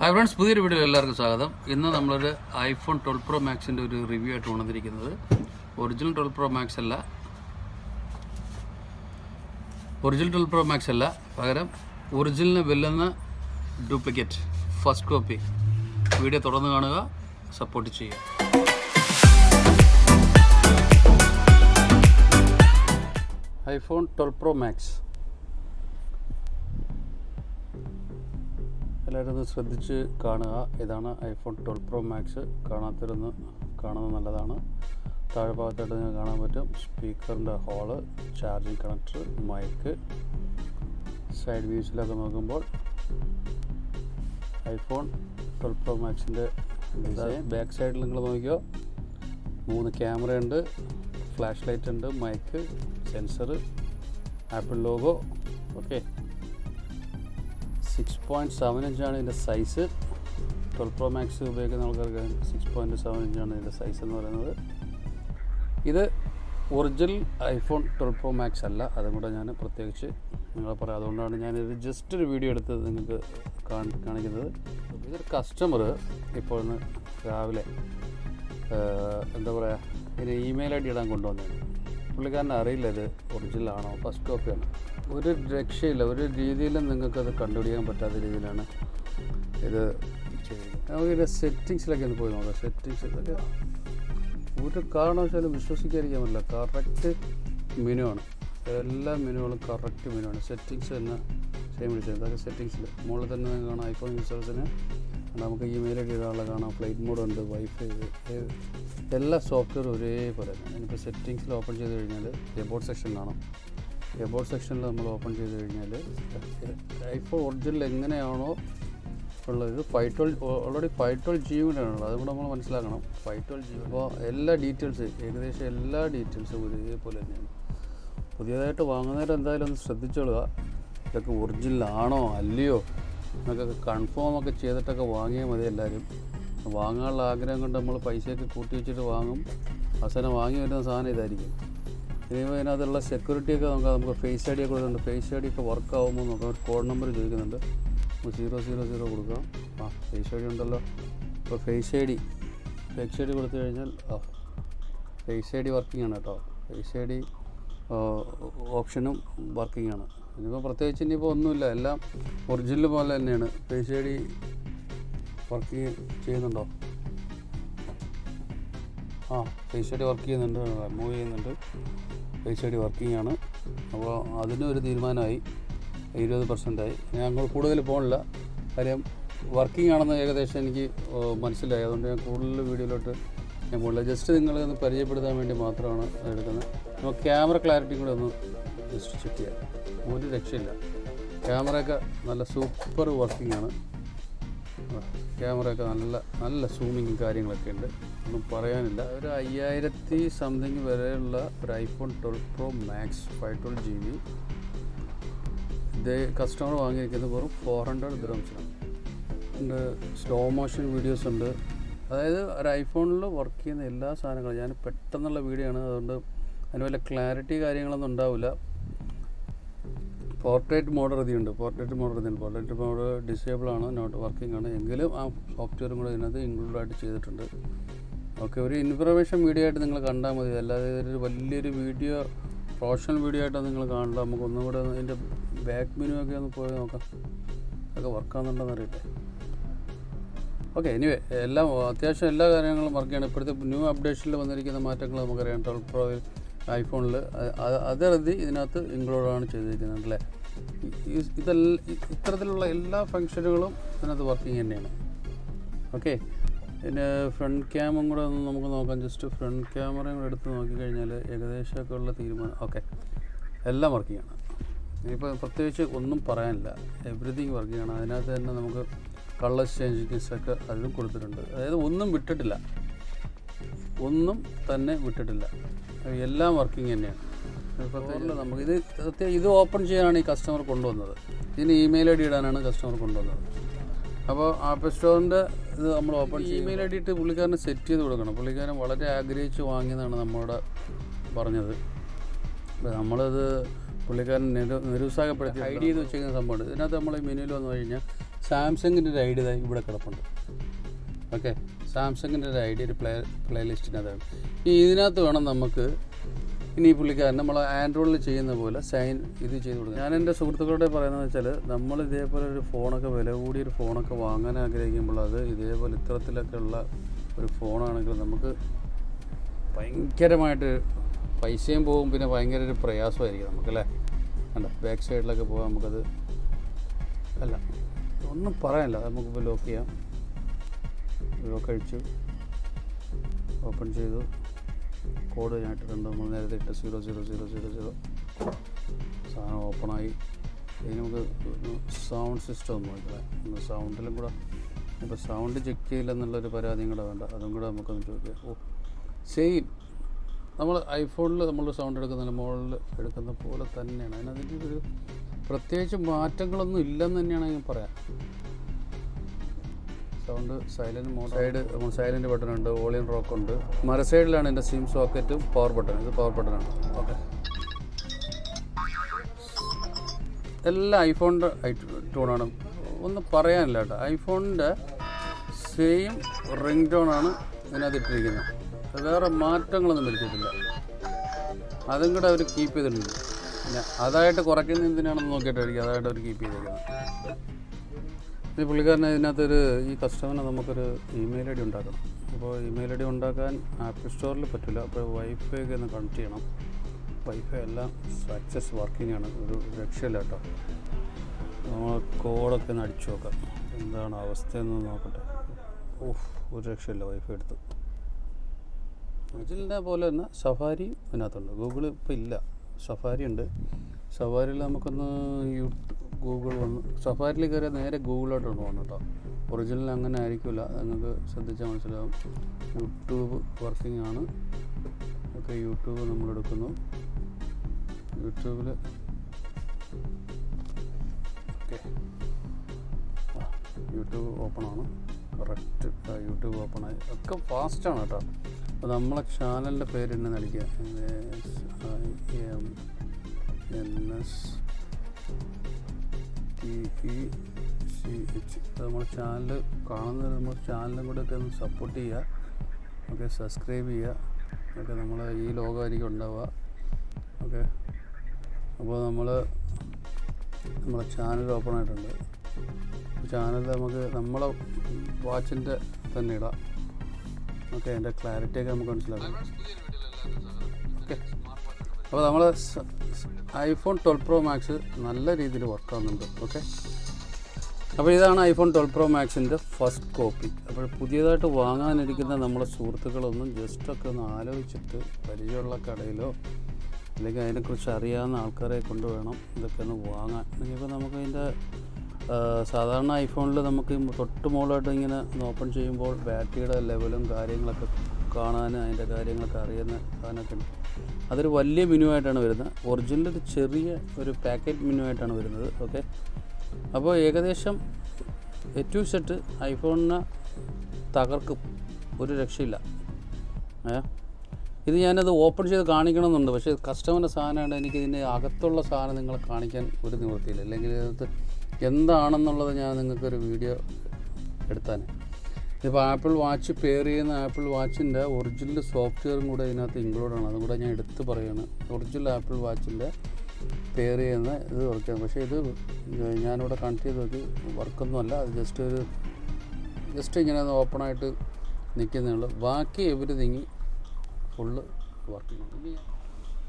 Hi friends പുതിയൊരു video എല്ലാവർക്കും സ്വാഗതം. ഇന്ന് നമ്മളൊരു ഐഫോൺ ട്വൽവ് പ്രോ മാക്സിന്റെ ഒരു റിവ്യൂ ആയിട്ട് കൊണ്ടുവന്നിരിക്കുന്നത് ഒറിജിനൽ ട്വൽവ് പ്രോ മാക്സ് അല്ല. ഒറിജിനൽ ട്വൽവ് പ്രോ മാക്സ് അല്ല. പകരം ഒറിജിനലിന് വെല്ലുന്ന ഡ്യൂപ്ലിക്കേറ്റ് ഫസ്റ്റ് കോപ്പി വീഡിയോ തുടർന്ന് കാണുക സപ്പോർട്ട് ചെയ്യുക. ഐഫോൺ ട്വൽവ് പ്രോ മാക്സ് എല്ലാവരും ഒന്ന് ശ്രദ്ധിച്ച് കാണുക. ഇതാണ് ഐഫോൺ ട്വൽവ് പ്രോ മാക്സ് കാണാത്തിരുന്ന് കാണുന്നത് നല്ലതാണ്. താഴെ ഭാഗത്തായിട്ട് നിങ്ങൾക്ക് കാണാൻ പറ്റും. സ്പീക്കറിന്റെ hole charging connector mic side വ്യൂസിലൊക്കെ നോക്കുമ്പോൾ ഐഫോൺ ട്വൽവ് പ്രോ മാക്സിന്റെ ഡിസൈൻ ബാക്ക് സൈഡിൽ നിങ്ങൾ നോക്കിയോ മൂന്ന് ക്യാമറയുണ്ട് ഫ്ലാഷ് ലൈറ്റ് ഉണ്ട്. Mic sensor Apple logo okay six point seven ഇഞ്ചാണ് ഇതിന്റെ സൈസ് ട്വൽവ് പ്രോ മാക്സ് ഉപയോഗിക്കുന്ന ആൾക്കാർക്ക് സിക്സ് പോയിന്റ് സെവൻ ഇഞ്ചാണ് ഇതിന്റെ സൈസ് എന്ന് പറയുന്നത്. ഇത് original iPhone twelve pro max അല്ല അതും കൂടെ ഞാൻ പ്രത്യേകിച്ച് നിങ്ങളെ പറയാം. അതുകൊണ്ടാണ് ഞാനിത് ജസ്റ്റ് ഒരു വീഡിയോ എടുത്ത് നിങ്ങൾക്ക് കാണി- കാണിക്കുന്നത്. ഇതൊരു കസ്റ്റമർ ഇപ്പോൾ ഇന്ന് രാവിലെ എന്താ പറയുക ഇതിന് ഇമെയിൽ ഐ ഡി ഇടാൻ കൊണ്ടുവന്നത് പുള്ളിക്കാരനെ അറിയില്ല ഇത് ഒറിജിനൽ ആണോ ഫസ്റ്റ് കോപ്പിയാണ് ഒരു രക്ഷയില്ല ഒരു രീതിയിലും നിങ്ങൾക്കത് കണ്ടുപിടിക്കാൻ പറ്റാത്ത രീതിയിലാണ് ഇത് ചെയ്തിരിക്കുന്നത് നമുക്ക് ഇതിന്റെ സെറ്റിങ്സിലൊക്കെ ഒന്ന് പോയി നോക്കാം. സെറ്റിങ്സിലൊക്കെ ഒരു കാരണവശാലും വിശ്വസിക്കാതിരിക്കാൻ പറ്റില്ല. കറക്റ്റ് മെനു ആണ്. എല്ലാ മെനുകളും കറക്റ്റ് മെനു ആണ്. സെറ്റിങ്സ് തന്നെ സെയിം വിളിച്ചത് അതൊക്കെ സെറ്റിങ്സിൽ മുകളിൽ തന്നെ കാണാം. ഐഫോൺ യൂസേഴ്സിന് നമുക്ക് ഇമെയിൽ ഐ ഡി ഇടാനുള്ള കാണാം. ഫ്ലൈറ്റ് മോഡ് ഉണ്ട് വൈഫൈ എല്ലാ സോഫ്റ്റ്വെയറും ഒരേപോലെ തന്നെ. ഞാനിപ്പോൾ സെറ്റിങ്സിൽ ഓപ്പൺ ചെയ്ത് കഴിഞ്ഞാൽ എബോർഡ് സെക്ഷൻ കാണാം. എബോർഡ് സെക്ഷനിൽ നമ്മൾ ഓപ്പൺ ചെയ്ത് കഴിഞ്ഞാൽ ഐഫോൺ ഒറിജിനൽ എങ്ങനെയാണോ ഉള്ളത് five twelve already five twelve G ആണുള്ളത്. അതും നമ്മൾ മനസ്സിലാക്കണം. ഫൈവ് ട്വൽവ് ജി അപ്പോൾ എല്ലാ ഡീറ്റെയിൽസ് ഏകദേശം എല്ലാ ഡീറ്റെയിൽസും ഒരേപോലെ തന്നെയാണ്. പുതിയതായിട്ട് വാങ്ങുന്നവർ എന്തായാലും ഒന്ന് ശ്രദ്ധിച്ചോളുക. ഇതൊക്കെ ഒറിജിനൽ ആണോ അല്ലയോ എന്നൊക്കെ കൺഫേം ഒക്കെ ചെയ്തിട്ടൊക്കെ വാങ്ങിയാൽ മതി എല്ലാവരും വാങ്ങാനുള്ള ആഗ്രഹം കൊണ്ട് നമ്മൾ പൈസയൊക്കെ കൂട്ടി വെച്ചിട്ട് വാങ്ങും. അവസാനം വാങ്ങി വരുന്ന സാധനം ഇതായിരിക്കും. ഇനിയിപ്പോൾ ഇതിനകത്തുള്ള സെക്യൂരിറ്റിയൊക്കെ നോക്കാം. നമുക്ക് ഫേസ് ഐ ഡി ഒക്കെ കൊടുക്കുന്നുണ്ട് ഫേസ് ഐ ഡി ഒക്കെ വർക്ക് ആകുമ്പോൾ നോക്കാം. ഒരു കോഡ് നമ്പർ ചോദിക്കുന്നുണ്ട്. നമുക്ക് സീറോ സീറോ സീറോ കൊടുക്കാം. ആ ഫേസ് ഐ ഡി ഉണ്ടല്ലോ. ഇപ്പോൾ face I D face I D കൊടുത്തു കഴിഞ്ഞാൽ ആ ഫേസ് ഐ ഡി വർക്കിംഗ് ആണ് കേട്ടോ. ഫേസ് ഐ ഡി ഓപ്ഷനും വർക്കിംഗ് ആണ്. ഇനിയിപ്പോൾ പ്രത്യേകിച്ച് ഇനിയിപ്പോൾ ഒന്നുമില്ല. എല്ലാം ഒറിജിനൽ പോലെ തന്നെയാണ്. ഫേസ് ഐ ഡി വർക്കിംഗ് ചെയ്യുന്നുണ്ടോ? ആ ഫേസ് ഐ ഡി വർക്ക് ചെയ്യുന്നുണ്ട്. മൂവ് ചെയ്യുന്നുണ്ട്. ഐ വർക്കിംഗ് ആണ് അപ്പോൾ അതിന് ഒരു തീരുമാനമായി. ഇരുപത് പെർസെന്റായി ഞാൻ കൂടുതൽ പോകണില്ല കാര്യം വർക്കിംഗ് ആണെന്ന് ഏകദേശം എനിക്ക് മനസ്സിലായി. അതുകൊണ്ട് ഞാൻ കൂടുതൽ വീഡിയോയിലോട്ട് ഞാൻ പോകില്ല ജസ്റ്റ് നിങ്ങളെ ഒന്ന് പരിചയപ്പെടുത്താൻ വേണ്ടി മാത്രമാണ് എടുക്കുന്നത്. നമുക്ക് ക്യാമറ ക്ലാരിറ്റി കൂടെ ഒന്ന് ജസ്റ്റ് ചെക്ക് ചെയ്യാം. ഒരു രക്ഷയില്ല. ക്യാമറയൊക്കെ നല്ല സൂപ്പർ വർക്കിംഗ് ആണ് ക്യാമറയൊക്കെ നല്ല നല്ല സൂമിങ്ങും കാര്യങ്ങളൊക്കെ ഉണ്ട്. ഒന്നും പറയാനില്ല. ഒരു അയ്യായിരത്തി സംതിങ് വരെയുള്ള ഒരു iPhone twelve pro max five twelve G B ഇത് കസ്റ്റമർ വാങ്ങിയിരിക്കുന്നത് വെറും ഫോർ ഹൺഡ്രഡ് ദ്രംസിനാണ് സ്ലോ മോഷൻ വീഡിയോസ് ഉണ്ട്. അതായത് ഒരു ഐഫോണിൽ വർക്ക് ചെയ്യുന്ന എല്ലാ സാധനങ്ങളും. ഞാൻ പെട്ടെന്നുള്ള വീഡിയോ ആണ്. അതുകൊണ്ട് അതിന് വല്ല ക്ലാരിറ്റി കാര്യങ്ങളൊന്നും ഉണ്ടാവില്ല. പോർട്രേറ്റ് മോഡ് റതിയുണ്ട് പോർട്രേറ്റ് മോഡ് റതിയുണ്ട് പോർട്രേറ്റ് മോഡ് ഡിസേബിൾ ആണ്. നോട്ട് വർക്കിംഗ് ആണ്. എങ്കിലും ആ സോഫ്റ്റ്വെയറും കൂടെ ഇതിനകത്ത് ഇൻക്ലൂഡ് ആയിട്ട് ചെയ്തിട്ടുണ്ട്. ഓക്കെ ഒരു ഇൻഫർമേഷൻ വീഡിയോ ആയിട്ട് നിങ്ങൾ കണ്ടാൽ മതി. അല്ലാതെ ഇതൊരു വലിയൊരു വീഡിയോ പ്രൊഫഷണൽ വീഡിയോ ആയിട്ട് നിങ്ങൾ കാണണ്ട. നമുക്ക് ഒന്നും കൂടെ അതിന്റെ ബാക്ക് മെനു ഒക്കെ ഒന്ന് പോയി നോക്കാം. അതൊക്കെ എന്ന് അറിയട്ടെ. ഓക്കെ എനിവേ എല്ലാം അത്യാവശ്യം എല്ലാ കാര്യങ്ങളും വർക്ക് ചെയ്യണം. ഇപ്പോഴത്തെ ന്യൂ അപ്ഡേഷനിൽ വന്നിരിക്കുന്ന മാറ്റങ്ങൾ നമുക്കറിയാം. ട്വൽവ് പ്രോയിൽ ഐഫോണിൽ അതറിഞ്ഞ് ഇതിനകത്ത് ഇൻക്ലൂഡാണ് ചെയ്തിരിക്കുന്നത് അല്ലേ? ഇതെല്ലാം ഇത്തരത്തിലുള്ള എല്ലാ ഫങ്ഷനുകളും ഇതിനകത്ത് വർക്കിംഗ് തന്നെയാണ്. ഓക്കെ? പിന്നെ ഫ്രണ്ട് ക്യാമും കൂടെ ഒന്ന് നമുക്ക് നോക്കാം. ജസ്റ്റ് ഫ്രണ്ട് ക്യാമറയും കൂടെ എടുത്ത് നോക്കിക്കഴിഞ്ഞാൽ ഏകദേശമൊക്കെ ഉള്ള തീരുമാനം. ഓക്കെ. എല്ലാം വർക്കിംഗ് ആണ് ഇനിയിപ്പോൾ പ്രത്യേകിച്ച് ഒന്നും പറയാനില്ല. എവറിഥിങ് വർക്കിംഗ് ആണ് അതിനകത്ത് തന്നെ നമുക്ക് കളർ ചേഞ്ചിങ്സ് ഒക്കെ അതിലും കൊടുത്തിട്ടുണ്ട്. അതായത് ഒന്നും വിട്ടിട്ടില്ല. ഒന്നും തന്നെ വിട്ടിട്ടില്ല. എല്ലാം വർക്കിംഗ് തന്നെയാണ്. നമുക്ക്. ഇത് ഇത് ഓപ്പൺ ചെയ്യാനാണ് ഈ കസ്റ്റമർ കൊണ്ടുവന്നത്. ഇതിന് ഇമെയിൽ ഐ ഡി ഇടാനാണ് കസ്റ്റമർ കൊണ്ടുവന്നത്. അപ്പോൾ ആപ്പ് സ്റ്റോറിന്റെ ഇത് നമ്മൾ ഓപ്പൺ ഇമെയിൽ ഐ ഡി ഇട്ട് പുള്ളിക്കാരനെ സെറ്റ് ചെയ്ത് കൊടുക്കണം. പുള്ളിക്കാരൻ വളരെ ആഗ്രഹിച്ച് വാങ്ങിയതാണ് നമ്മളോട് പറഞ്ഞത്. അപ്പോൾ നമ്മളത് പുള്ളിക്കാരൻ നിരു നിരുത്സാഹപ്പെടുത്തി ഐ ഡി ചെയ്ത് വെച്ചിരിക്കുന്ന സംഭവമുണ്ട്. ഇതിനകത്ത് നമ്മൾ മെനുവിൽ വന്നു കഴിഞ്ഞാൽ സാംസങ്ങിന്റെ ഒരു ഐ ഡി ഇവിടെ കിടപ്പുണ്ട്. ഓക്കെ സാംസങ്ങിന്റെ ഒരു ഐ ഡി ഒരു പ്ലേ പ്ലേ ലിസ്റ്റിനകത്താണ് ഈ ഇതിനകത്ത് വേണം നമുക്ക് ഇനി പുള്ളിക്കാരൻ നമ്മൾ ആൻഡ്രോയിഡിൽ ചെയ്യുന്ന പോലെ സൈൻ ഇത് ചെയ്ത് കൊടുക്കുക ഞാൻ എന്റെ സുഹൃത്തുക്കളോട് പറയുന്നത് വെച്ചാൽ നമ്മൾ ഇതേപോലെ ഒരു ഫോണൊക്കെ വില കൂടിയ ഒരു ഫോണൊക്കെ വാങ്ങാൻ ആഗ്രഹിക്കുമ്പോൾ അത് ഇതേപോലെ ഇത്തരത്തിലൊക്കെ ഉള്ള ഒരു ഫോണാണെങ്കിൽ നമുക്ക് ഭയങ്കരമായിട്ട് പൈസയും പോകും പിന്നെ ഭയങ്കര ഒരു പ്രയാസമായിരിക്കും നമുക്കല്ലേ? അല്ല ബാക്ക് സൈഡിലൊക്കെ പോകാൻ നമുക്കത് അല്ല ഒന്നും പറയാനില്ല. നമുക്കിപ്പോൾ ലോക്ക് ചെയ്യാം. ലോക്ക് അഴിച്ചു. ഓപ്പൺ ചെയ്തു. കോഡ് ഞാൻ ഇട്ടിട്ടുണ്ട് നമ്മൾ നേരത്തെ ഇട്ട് zero zero zero zero zero സാധനം ഓപ്പണായി. ഇനി നമുക്ക് സൗണ്ട് സിസ്റ്റം ഒന്ന് നോക്കാം. സൗണ്ടിലും കൂടെ ഇപ്പോൾ സൗണ്ട് ചെക്ക് ചെയ്യില്ലെന്നുള്ളൊരു പരാതിയും കൂടെ വേണ്ട. അതും കൂടെ നമുക്കൊന്ന് ചോദിക്കാം ഓ സെയിം നമ്മൾ ഐഫോണിൽ നമ്മൾ സൗണ്ട് എടുക്കുന്നതിന് മുകളിൽ എടുക്കുന്ന പോലെ തന്നെയാണ്. അതിനതിന്റെ ഒരു പ്രത്യേകിച്ച് മാറ്റങ്ങളൊന്നും ഇല്ലെന്ന് തന്നെയാണ് ഞാൻ പറയാം. Sound silent mode side silent button ഉണ്ട് വോളിയം റോക്ക് ഉണ്ട്. മര സൈഡിലാണ് എന്റെ സിം സോക്കറ്റും പവർ ബട്ടൺ ഇത് പവർ ബട്ടണാണ് ഓക്കെ എല്ലാ ഐഫോണിന്റെ ടോണാണ് ഒന്നും പറയാനില്ല കേട്ടോ. ഐഫോണിന്റെ സെയിം റിംഗ് ടോണാണ് ഇതിനകത്ത് ഇട്ടിരിക്കുന്നത്. വേറെ മാറ്റങ്ങളൊന്നും വരുത്തിയിട്ടില്ല. അതും കൂടെ അവർ കീപ്പ് ചെയ്തിട്ടുണ്ട്. അതായിട്ട് കുറയ്ക്കുന്ന എന്തിനാണെന്ന് നോക്കിയിട്ടായിരിക്കും അതായിട്ട് അവർ കീപ്പ് ചെയ്തേക്കുന്നത് ഈ പുള്ളിക്കാരന് ഇതിനകത്തൊരു ഈ കസ്റ്റമറിന് നമുക്കൊരു ഇമെയിൽ ഐ ഡി ഉണ്ടാക്കണം. അപ്പോൾ ഇമെയിൽ ഐ ഡി ഉണ്ടാക്കാൻ ആപ്പ് സ്റ്റോറിൽ പറ്റില്ല അപ്പോൾ വൈഫൈ ഒക്കെ ഒന്ന് കണക്ട് ചെയ്യണം. വൈഫൈ എല്ലാം സക്സസ് വർക്കിംഗ് ആണ് ഒരു രക്ഷയില്ല കേട്ടോ. നമ്മൾ കോഡൊക്കെ ഒന്ന് അടിച്ചു നോക്കാം. എന്താണ് അവസ്ഥയെന്ന് നോക്കട്ടെ. ഓഹ് ഒരു രക്ഷയില്ല വൈഫൈ എടുത്ത്. ഇതിന്റെ പോലെ തന്നെ സഫാരി ഇതിനകത്തുണ്ട്. ഗൂഗിൾ ഇപ്പോൾ ഇല്ല. സഫാരി ഉണ്ട്. സഫാരിയിൽ നമുക്കൊന്ന് യൂ ഗൂഗിൾ വന്ന് സഫാരിയിൽ കയറിയാൽ നേരെ ഗൂഗിളോട്ടാണ് പോകുന്നത് കേട്ടോ. ഒറിജിനൽ അങ്ങനെ ആയിരിക്കില്ല. നിങ്ങൾക്ക് ശ്രദ്ധിച്ചാൽ മനസ്സിലാവും. യൂട്യൂബ് വർക്കിംഗ് ആണ്. ഓക്കെ യൂട്യൂബ് നമ്മൾ എടുക്കുന്നു യൂട്യൂബിൽ ഓക്കെ യൂട്യൂബ് ഓപ്പൺ ആണ്. കറക്റ്റ് യൂട്യൂബ് ഓപ്പൺ ആയി. ഒക്കെ ഫാസ്റ്റാണ് കേട്ടോ. അപ്പോൾ നമ്മളെ ചാനലിന്റെ പേര് തന്നെ നൽകിയ N S T E C H അത് നമ്മുടെ ചാനൽ കാണുന്ന നമ്മുടെ ചാനലും കൂടെ ഒക്കെ ഒന്ന് സപ്പോർട്ട് ചെയ്യുക. ഓക്കെ സബ്സ്ക്രൈബ് ചെയ്യുക. ഓക്കെ നമ്മൾ ഈ ലോകമായിരിക്കും ഉണ്ടാവുക. ഓക്കെ അപ്പോൾ നമ്മൾ നമ്മുടെ ചാനൽ ഓപ്പൺ ആയിട്ടുണ്ട്. ചാനൽ നമുക്ക് നമ്മളെ വാച്ചിന്റെ തന്നെ ഇടാം. ഓക്കെ അതിന്റെ ക്ലാരിറ്റിയൊക്കെ നമുക്ക് മനസ്സിലാക്കാം. ഓക്കെ അപ്പോൾ നമ്മൾ ഐഫോൺ ട്വൽവ് പ്രോ മാക്സ് നല്ല രീതിയിൽ വർക്ക് ആവുന്നുണ്ട് ഓക്കെ അപ്പോൾ ഇതാണ് ഐഫോൺ ട്വൽവ് പ്രോ മാക്സിന്റെ ഫസ്റ്റ് കോപ്പി അപ്പോൾ പുതിയതായിട്ട് വാങ്ങാനിരിക്കുന്ന നമ്മളെ സുഹൃത്തുക്കളൊന്നും ജസ്റ്റൊക്കെ ഒന്ന് ആലോചിച്ചിട്ട് പരിചയമുള്ള കടയിലോ അല്ലെങ്കിൽ അതിനെക്കുറിച്ച് അറിയാവുന്ന ആൾക്കാരെ കൊണ്ട് വേണം ഇതൊക്കെ ഒന്ന് വാങ്ങാൻ. ഇനിയിപ്പോൾ നമുക്ക് അതിന്റെ സാധാരണ ഐഫോണിൽ നമുക്ക് തൊട്ട് മുകളിലായിട്ട് ഇങ്ങനെ ഒന്ന് ഓപ്പൺ ചെയ്യുമ്പോൾ ബാറ്ററിയുടെ ലെവലും കാര്യങ്ങളൊക്കെ കാണാൻ അതിന്റെ കാര്യങ്ങളൊക്കെ അറിയുന്ന സാധനമൊക്കെ ഉണ്ട് അതൊരു വലിയ മിനു ആയിട്ടാണ് വരുന്നത്. ഒറിജിനൽ ഒരു ചെറിയ ഒരു പാക്കറ്റ് മിനു ആയിട്ടാണ് വരുന്നത്. ഓക്കെ അപ്പോൾ ഏകദേശം ഏറ്റവും സെറ്റ് ഐഫോണിനെ തകർക്കും ഒരു രക്ഷയില്ല. ഏ? ഇത് ഞാനത് ഓപ്പൺ ചെയ്ത് കാണിക്കണമെന്നുണ്ട്. പക്ഷേ കസ്റ്റമറിന്റെ സാധനമാണ് എനിക്ക് ഇതിന്റെ അകത്തുള്ള സാധനം നിങ്ങളെ കാണിക്കാൻ ഒരു നിവൃത്തിയില്ല. അല്ലെങ്കിൽ ഇതിനകത്ത് എന്താണെന്നുള്ളത് ഞാൻ നിങ്ങൾക്കൊരു വീഡിയോ എടുത്താൻ ഇപ്പോൾ ആപ്പിൾ വാച്ച് പെയർ ചെയ്യുന്ന ആപ്പിൾ വാച്ചിന്റെ ഒറിജിനൽ സോഫ്റ്റ്വെയറും കൂടെ ഇതിനകത്ത് ഇൻക്ലൂഡാണ് അതും കൂടെ ഞാൻ എടുത്ത് പറയുകയാണ് ഒറിജിനൽ ആപ്പിൾ വാച്ചിന്റെ പെയർ ചെയ്യുന്ന ഇത് വർക്ക് ചെയ്യുന്നത് പക്ഷേ ഇത് ഞാനിവിടെ കണക്ട് ചെയ്ത് നോക്കി. വർക്കൊന്നുമല്ല അത് ജസ്റ്റ് ഒരു ജസ്റ്റ് ഇങ്ങനെ ഓപ്പണായിട്ട് നിൽക്കുന്നേ ഉള്ളൂ. ബാക്കി എവരിതിങ് ഫുള്ള് വർക്കിംഗ്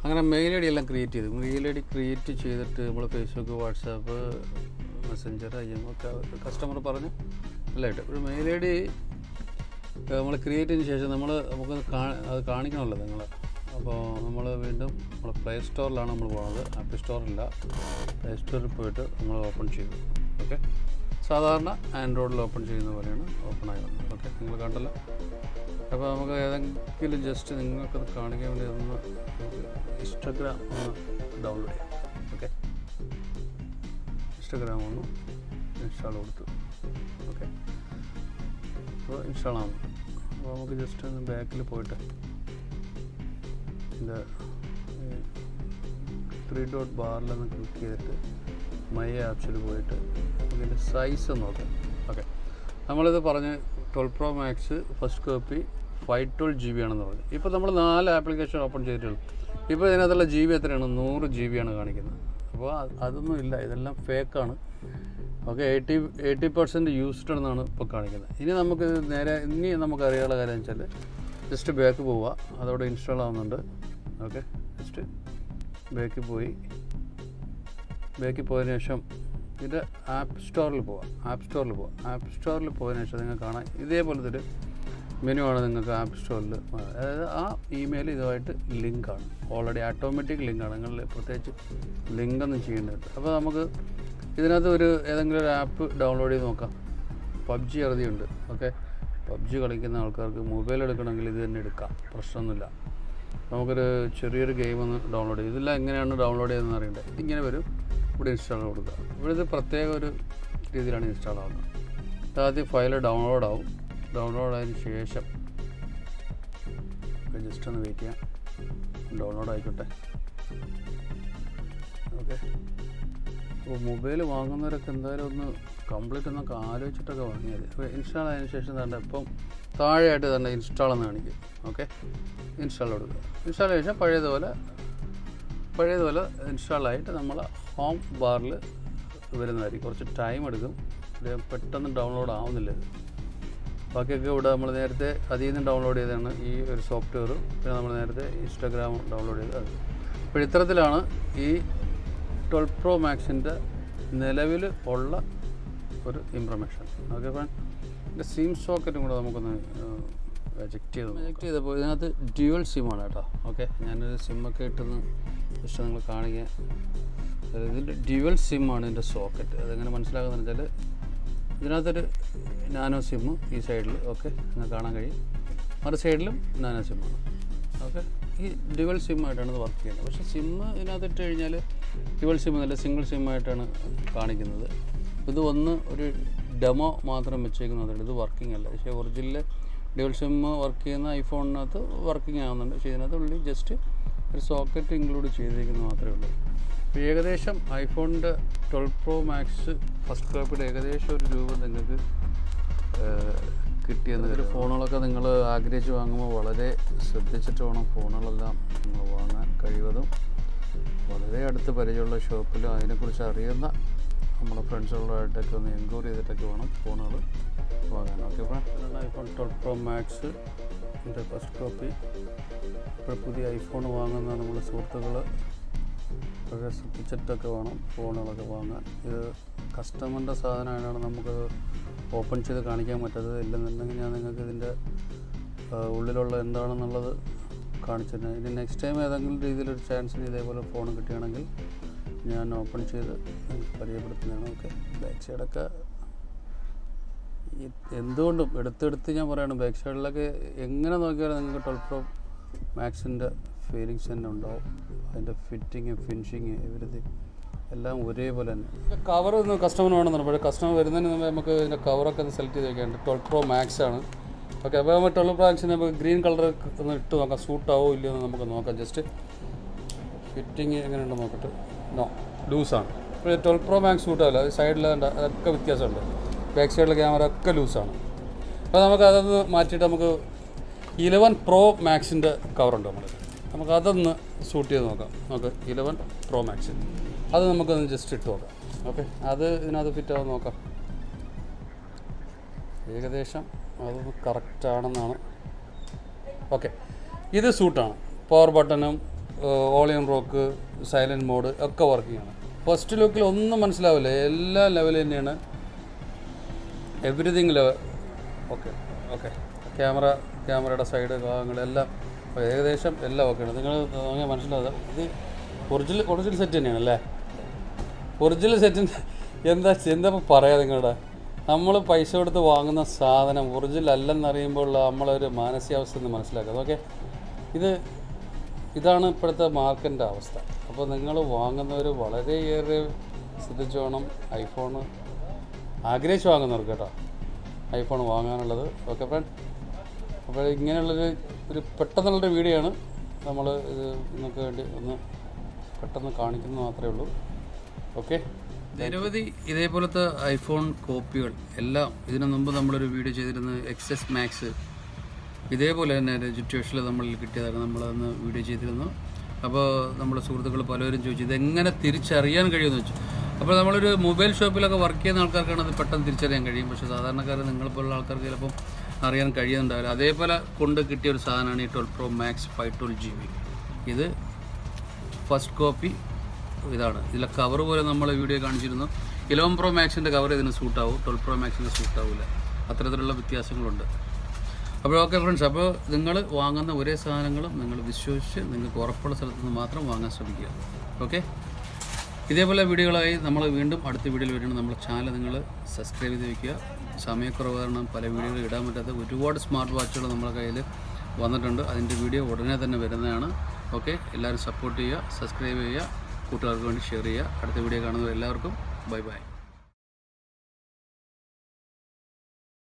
അങ്ങനെ മെയിൽ ഐ ഡി എല്ലാം ക്രിയേറ്റ് ചെയ്തു. മെയിൽ ഐ ഡി ക്രിയേറ്റ് ചെയ്തിട്ട് നമ്മൾ ഫേസ്ബുക്ക് വാട്സാപ്പ് മെസ്സഞ്ചർ ഒക്കെ കസ്റ്റമർ പറഞ്ഞ് എല്ലായിട്ട് ഒരു മെയിൽ ഐ ഡി നമ്മൾ ക്രിയേറ്റ് ചെയ്തതിന് ശേഷം നമ്മൾ നമുക്ക് അത് കാണിക്കണമല്ലോ നിങ്ങൾ അപ്പോൾ നമ്മൾ വീണ്ടും നമ്മൾ പ്ലേ സ്റ്റോറിലാണ് നമ്മൾ പോകുന്നത് ആപ്പിൾ സ്റ്റോറില്ല പ്ലേ സ്റ്റോറിൽ പോയിട്ട് നമ്മൾ ഓപ്പൺ ചെയ്തു. ഓക്കെ സാധാരണ ആൻഡ്രോയിഡിൽ ഓപ്പൺ ചെയ്യുന്ന പോലെയാണ് ഓപ്പൺ ആയി ഓക്കെ നിങ്ങൾ കണ്ടല്ലോ. അപ്പോൾ നമുക്ക് ഏതെങ്കിലും ജസ്റ്റ് നിങ്ങൾക്കത് കാണിക്കാൻ വേണ്ടി ഒന്ന് ഇൻസ്റ്റഗ്രാം ഒന്ന് ഡൗൺലോഡ് ചെയ്യാം. ഓക്കെ ഇൻസ്റ്റഗ്രാം ഒന്ന് ഇൻസ്റ്റാൾ കൊടുത്തു. ഓക്കെ. അപ്പോൾ ഇൻസ്റ്റാൾ ആവും അപ്പോൾ നമുക്ക് ജസ്റ്റ് ഒന്ന് ബാക്കിൽ പോയിട്ട് ഇത് ത്രീ ഡോട്ട് ബാറിലൊന്ന് ക്ലിക്ക് ചെയ്തിട്ട് മൈ ആപ്സിൽ പോയിട്ട് ഇതിന്റെ സൈസ് നോക്കാം. ഓക്കെ. നമ്മളിത് പറഞ്ഞ് twelve pro max first copy five twelve G B ആണെന്ന് പറഞ്ഞു. ഇപ്പോൾ നമ്മൾ നാല് ആപ്ലിക്കേഷൻ ഓപ്പൺ ചെയ്തിട്ടുള്ളൂ. ഇപ്പോൾ ഇതിനകത്തുള്ള ജി ബി എത്രയാണ്? നൂറ് ജി ബി ആണ് കാണിക്കുന്നത്. അപ്പോൾ അതൊന്നും ഇല്ല. ഇതെല്ലാം ഫേക്കാണ് okay eighty eighty percent used എന്നാണ് ഇപ്പോൾ കാണിക്കുന്നത്. ഇനി നമുക്ക് നേരെ ഇനി നമുക്ക് അറിയാനുള്ള കാര്യം വെച്ചാൽ ജസ്റ്റ് ബാക്ക് പോവുക അതോടെ ഇൻസ്റ്റാൾ ആവുന്നുണ്ട്. ഓക്കെ ജസ്റ്റ് ബാക്കിൽ പോയി. ബാക്കിൽ പോയതിന് ശേഷം ഇത് ആപ്പ് സ്റ്റോറിൽ പോവാം. ആപ്പ് സ്റ്റോറിൽ പോവാം. ആപ്പ് സ്റ്റോറിൽ പോയതിന് ശേഷം നിങ്ങൾക്ക് കാണാം. ഇതേപോലത്തെ ഒരു മെനു ആണ് നിങ്ങൾക്ക് ആപ്പ് സ്റ്റോറിൽ അതായത് ആ ഇമെയിൽ ഇതുമായിട്ട് ലിങ്കാണ് ഓൾറെഡി ഓട്ടോമാറ്റിക് ലിങ്കാണ് നിങ്ങൾ പ്രത്യേകിച്ച് ലിങ്കൊന്നും ചെയ്യേണ്ടത് അപ്പോൾ നമുക്ക് ഇതിനകത്ത് ഒരു ഏതെങ്കിലും ഒരു ആപ്പ് ഡൗൺലോഡ് ചെയ്ത് നോക്കാം. പബ്ജി അറുതിയുണ്ട് ഓക്കെ പബ്ജി കളിക്കുന്ന ആൾക്കാർക്ക് മൊബൈൽ എടുക്കണമെങ്കിൽ ഇത് തന്നെ എടുക്കാം പ്രശ്നമൊന്നുമില്ല. നമുക്കൊരു ചെറിയൊരു ഗെയിം ഒന്ന് ഡൗൺലോഡ് ചെയ്യും ഇതെല്ലാം എങ്ങനെയാണ് ഡൗൺലോഡ് ചെയ്തതെന്ന് അറിയണ്ടേ? ഇങ്ങനെ വരും ഇവിടെ ഇൻസ്റ്റാൾ കൊടുക്കുക. ഇവിടെ ഇത് പ്രത്യേക ഒരു രീതിയിലാണ് ഇൻസ്റ്റാൾ ആവുന്നത്. ആദ്യം ഫയൽ ഡൗൺലോഡ് ആവും. ഡൗൺലോഡ് ആയതിനു ശേഷം ജസ്റ്റ് ഒന്ന് വെയിറ്റ് ചെയ്യാം. ഡൗൺലോഡ് ആയിക്കോട്ടെ. ഓക്കെ അപ്പോൾ മൊബൈൽ വാങ്ങുന്നവരൊക്കെ എന്തായാലും ഒന്ന് കംപ്ലീറ്റ് ഒന്നൊക്കെ ആലോചിച്ചിട്ടൊക്കെ വാങ്ങിയാൽ അപ്പോൾ ഇൻസ്റ്റാൾ ആയതിനു ശേഷം തന്നെ ഇപ്പം താഴെയായിട്ട് തന്നെ ഇൻസ്റ്റാൾ എന്ന് കാണിക്കും. ഓക്കെ ഇൻസ്റ്റാൾ കൊടുക്കുക. ഇൻസ്റ്റാൾ ശേഷം പഴയതുപോലെ പഴയതുപോലെ ഇൻസ്റ്റാളായിട്ട് നമ്മൾ ഹോം ബാറിൽ വരുന്നതായിരിക്കും. കുറച്ച് ടൈം എടുക്കും. പെട്ടെന്ന് ഡൗൺലോഡ് ആവുന്നില്ല ഇത്. ബാക്കിയൊക്കെ ഇവിടെ നമ്മൾ നേരത്തെ അതിൽ നിന്ന് ഡൗൺലോഡ് ചെയ്തതാണ് ഈ ഒരു സോഫ്റ്റ്വെയർ പിന്നെ നമ്മൾ നേരത്തെ ഇൻസ്റ്റാഗ്രാം ഡൗൺലോഡ് ചെയ്തത് അത് അപ്പോൾ ഇത്തരത്തിലാണ് ഈ ട്വൽവ് പ്രോ മാക്സിന്റെ നിലവിൽ ഉള്ള ഒരു ഇൻഫർമേഷൻ ഓക്കെ അപ്പം ഇതിന്റെ സിം സോക്കറ്റും കൂടെ നമുക്കൊന്ന് എജക്റ്റ് ചെയ്ത് എജക്റ്റ് ചെയ്തപ്പോൾ ഇതിനകത്ത് ഡ്യുവൽ സിമാണ് കേട്ടോ. ഓക്കെ ഞാനൊരു സിമ്മൊക്കെ ഇട്ടെന്ന് ജസ്റ്റ് നിങ്ങൾ കാണിക്കാൻ ഇതിന്റെ ഡ്യുവൽ സിമ്മാണ് ഇതിന്റെ സോക്കറ്റ് അതെങ്ങനെ മനസ്സിലാക്കുന്നത് വെച്ചാൽ ഇതിനകത്തൊരു നാനോ സിമ്മ് ഈ സൈഡിൽ ഓക്കെ നിങ്ങൾ കാണാൻ കഴിയും. മറു സൈഡിലും നാനോ സിമ്മാണ് ഓക്കെ ഈ ഡ്യുവൽ സിമ്മായിട്ടാണ് ഇത് വർക്ക് ചെയ്യുന്നത്. പക്ഷേ സിമ്മ് ഇതിനകത്ത് ഇട്ട് കഴിഞ്ഞാൽ ഡ്യുവൽ സിം എന്നല്ല സിംഗിൾ സിമ്മായിട്ടാണ് കാണിക്കുന്നത്. ഇത് ഒന്ന് ഒരു ഡെമോ മാത്രം വെച്ചേക്കുന്നത് ഇത് വർക്കിംഗ് അല്ല. പക്ഷേ ഒറിജിനൽ ഡ്യുവൽ സിം വർക്ക് ചെയ്യുന്ന ഐഫോണിനകത്ത് വർക്കിംഗ് ആവുന്നുണ്ട്. പക്ഷേ ഇതിനകത്ത് ഉള്ളി ജസ്റ്റ് ഒരു സോക്കറ്റ് ഇൻക്ലൂഡ് ചെയ്തിരിക്കുന്നത് മാത്രമേ ഉള്ളൂ. ഇപ്പോൾ ഏകദേശം ഐഫോണിന്റെ ട്വൽവ് പ്രോ മാക്സ് ഫസ്റ്റ് കോപ്പിയുടെ ഏകദേശം ഒരു രൂപ നിങ്ങൾക്ക് കിട്ടിയത് ഒരു ഫോണുകളൊക്കെ നിങ്ങൾ ആഗ്രഹിച്ച് വാങ്ങുമ്പോൾ വളരെ ശ്രദ്ധിച്ചിട്ട് വേണം ഫോണുകളെല്ലാം നിങ്ങൾ വാങ്ങാൻ കഴിവതും. വളരെ അടുത്ത് പരിചയമുള്ള ഷോപ്പിലും അതിനെക്കുറിച്ച് അറിയുന്ന നമ്മുടെ ഫ്രണ്ട്സുകളായിട്ടൊക്കെ ഒന്ന് എൻക്വയറി ചെയ്തിട്ടൊക്കെ വേണം ഫോണുകൾ വാങ്ങാൻ. Okay front iPhone twelve pro max എന്റെ ഫസ്റ്റ് കോപ്പി ഇപ്പോൾ പുതിയ ഐഫോൺ വാങ്ങുന്ന നമ്മുടെ സുഹൃത്തുക്കൾ വളരെ ശ്രദ്ധിച്ചിട്ടൊക്കെ വേണം ഫോണുകളൊക്കെ വാങ്ങാൻ. ഇത് കസ്റ്റമറിന്റെ സാധനമായതാണ് നമുക്കത് ഓപ്പൺ ചെയ്ത് കാണിക്കാൻ പറ്റത് ഇല്ലെന്നുണ്ടെങ്കിൽ ഞാൻ നിങ്ങൾക്ക് ഇതിന്റെ ഉള്ളിലുള്ള എന്താണെന്നുള്ളത് കാണിച്ചു തരുന്നത് ഇനി നെക്സ്റ്റ് ടൈം ഏതെങ്കിലും രീതിയിലൊരു ചാൻസിന് ഇതേപോലെ ഫോൺ കിട്ടുകയാണെങ്കിൽ ഞാൻ ഓപ്പൺ ചെയ്ത് പരിചയപ്പെടുത്തുന്നതാണ്. ഓക്കെ ബാക്ക് സൈഡൊക്കെ എന്തുകൊണ്ടും എടുത്തെടുത്ത് ഞാൻ പറയണം ബാക്ക് സൈഡിലൊക്കെ എങ്ങനെ നോക്കിയാലും നിങ്ങൾക്ക് ട്വൽവ് പ്രോ മാക്സിന്റെ ഫീലിങ്സ് തന്നെ ഉണ്ടാവും. അതിന്റെ ഫിറ്റിങ് ഫിനിഷിങ് എവരിതിങ് എല്ലാം ഒരേപോലെ തന്നെ. കവർ ഒന്ന് കസ്റ്റമർ വേണമെന്നുണ്ട് പക്ഷേ കസ്റ്റമർ വരുന്നതിന് നമുക്ക് ഇതിന്റെ കവറൊക്കെ ഒന്ന് സെലക്ട് ചെയ്ത് വെക്കാനുണ്ട്. ട്വൽവ് പ്രോ മാക്സ് ആണ്. ഓക്കെ അപ്പോൾ നമ്മൾ ട്വൽവ് പ്രോ മാക്സിന് നമുക്ക് ഗ്രീൻ കളർ ഒന്ന് ഇട്ട് നോക്കാം. സൂട്ട് ആവോ ഇല്ലയോ എന്ന് നമുക്ക് നോക്കാം. ജസ്റ്റ് ഫിറ്റിങ് എങ്ങനെയുണ്ട് നോക്കട്ടെ. നോ ലൂസാണ് ഇപ്പോൾ ട്വൽവ് പ്രോ മാക്സ് സൂട്ടാവില്ല സൈഡിൽ അതൊക്കെ വ്യത്യാസമുണ്ട്. ബാക്ക് സൈഡിലെ ക്യാമറ ഒക്കെ ലൂസാണ് അപ്പോൾ നമുക്ക് അതൊന്ന് മാറ്റിയിട്ട് നമുക്ക് ഇലവൻ പ്രോ മാക്സിന്റെ കവറുണ്ട് നമ്മൾ നമുക്ക് അതൊന്ന് സൂട്ട് ചെയ്ത് നോക്കാം. നമുക്ക് ഇലവൻ പ്രോ മാക്സ് അത് നമുക്കൊന്ന് ജസ്റ്റ് ഇട്ട് നോക്കാം. ഓക്കെ അത് ഇതിനകത്ത് ഫിറ്റ് ആവാൻ നോക്കാം. ഏകദേശം അത് കറക്റ്റ് ആണെന്നാണ് ഓക്കെ. ഇത് സൂട്ടാണ്. പവർ ബട്ടണും ഓളിയൻ റോക്ക് സൈലന്റ് മോഡ് ഒക്കെ വർക്കിംഗ് ആണ് ഫസ്റ്റ് ലുക്കിൽ ഒന്നും മനസ്സിലാവില്ല. എല്ലാ ലെവലിൽ തന്നെയാണ്. Everything level okay okay. Camera ക്യാമറയുടെ സൈഡ് ഭാഗങ്ങളെല്ലാം ഏകദേശം എല്ലാം ഓക്കെയാണ് നിങ്ങൾ അങ്ങനെ മനസ്സിലാവുക. ഇത് ഒറിജിനൽ ഒറിജിനൽ സെറ്റ് തന്നെയാണ് അല്ലേ? ഒറിജിനൽ സെറ്റിന് എന്താ എന്താ പറയാ നിങ്ങളുടെ നമ്മൾ പൈസ കൊടുത്ത് വാങ്ങുന്ന സാധനം ഒറിജിനൽ അല്ലെന്നറിയുമ്പോൾ നമ്മളൊരു മാനസികാവസ്ഥ എന്ന് മനസ്സിലാക്കുക ഓക്കെ ഇത് ഇതാണ് ഇപ്പോഴത്തെ മാർക്കറ്റിന്റെ അവസ്ഥ. അപ്പോൾ നിങ്ങൾ വാങ്ങുന്നവർ വളരെയേറെ ശ്രദ്ധിച്ചു വേണം ഐഫോൺ ആഗ്രഹിച്ച് വാങ്ങുന്നവർക്ക് കേട്ടോ. ഐഫോൺ വാങ്ങാനുള്ളത്. ഓക്കെ ഫ്രണ്ട് അപ്പോൾ ഇങ്ങനെയുള്ളൊരു ഒരു പെട്ടെന്നുള്ളൊരു വീഡിയോ ആണ് നമ്മൾ ഇത് നിങ്ങൾക്ക് വേണ്ടി ഒന്ന് പെട്ടെന്ന് കാണിക്കുന്നത് മാത്രമേ ഉള്ളൂ. ഓക്കെ നിരവധി ഇതേപോലത്തെ ഐഫോൺ കോപ്പികൾ എല്ലാം ഇതിനു മുമ്പ് നമ്മളൊരു വീഡിയോ ചെയ്തിരുന്നത് എക്സ് എസ് മാക്സ് ഇതേപോലെ തന്നെ സിറ്റുവേഷനിൽ നമ്മൾ കിട്ടിയതാണ്. നമ്മളന്ന് വീഡിയോ ചെയ്തിരുന്നു. അപ്പോൾ നമ്മുടെ സുഹൃത്തുക്കൾ പലരും ചോദിച്ചു ഇതെങ്ങനെ തിരിച്ചറിയാൻ കഴിയുമെന്ന് വെച്ചു അപ്പോൾ നമ്മളൊരു മൊബൈൽ ഷോപ്പിലൊക്കെ വർക്ക് ചെയ്യുന്ന ആൾക്കാർക്കാണ് അത് പെട്ടെന്ന് തിരിച്ചറിയാൻ കഴിയും. പക്ഷേ സാധാരണക്കാർ നിങ്ങളെപ്പോലുള്ള ആൾക്കാർക്ക് ചിലപ്പം അറിയാൻ കഴിയുന്നുണ്ടാവില്ല. അതേപോലെ കൊണ്ട് കിട്ടിയ ഒരു സാധനമാണ് ഈ twelve pro max five twelve G B ഇത് ഫസ്റ്റ് കോപ്പി ഇതാണ്. ഇതിലെ കവർ പോലെ നമ്മൾ വീഡിയോ കാണിച്ചിരുന്നു. ഇലവൻ പ്രോ മാക്സിന്റെ കവർ ഇതിന് സൂട്ടാവും ട്വൽവ് പ്രോ മാക്സിന് സൂട്ടാവില്ല അത്തരത്തിലുള്ള വ്യത്യാസങ്ങളുണ്ട്. അപ്പോൾ ഓക്കെ ഫ്രണ്ട്സ് അപ്പോൾ നിങ്ങൾ വാങ്ങുന്ന ഒരേ സാധനങ്ങളും നിങ്ങൾ വിശ്വസിച്ച് നിങ്ങൾക്ക് ഉറപ്പുള്ള സ്ഥലത്ത് നിന്ന് മാത്രം വാങ്ങാൻ ശ്രമിക്കുക. ഓക്കെ ഇതേപോലെ വീഡിയോകളായി നമ്മൾ വീണ്ടും അടുത്ത വീഡിയോയിൽ വരുന്നത് നമ്മുടെ ചാനൽ നിങ്ങൾ സബ്സ്ക്രൈബ് ചെയ്ത് വയ്ക്കുക സമയക്കുറവ് കാരണം പല വീഡിയോകൾ ഇടാൻ പറ്റാത്ത ഒരുപാട് സ്മാർട്ട് വാച്ചുകൾ നമ്മുടെ കയ്യിൽ വന്നിട്ടുണ്ട്. അതിന്റെ വീഡിയോ ഉടനെ തന്നെ വരുന്നതാണ്. ഓക്കെ എല്ലാവരും സപ്പോർട്ട് ചെയ്യുക സബ്സ്ക്രൈബ് ചെയ്യുക. കൂട്ടുകാർക്ക് വേണ്ടി ഷെയർ ചെയ്യുക. അടുത്ത വീഡിയോ കാണുന്നത് എല്ലാവർക്കും ബൈ ബൈ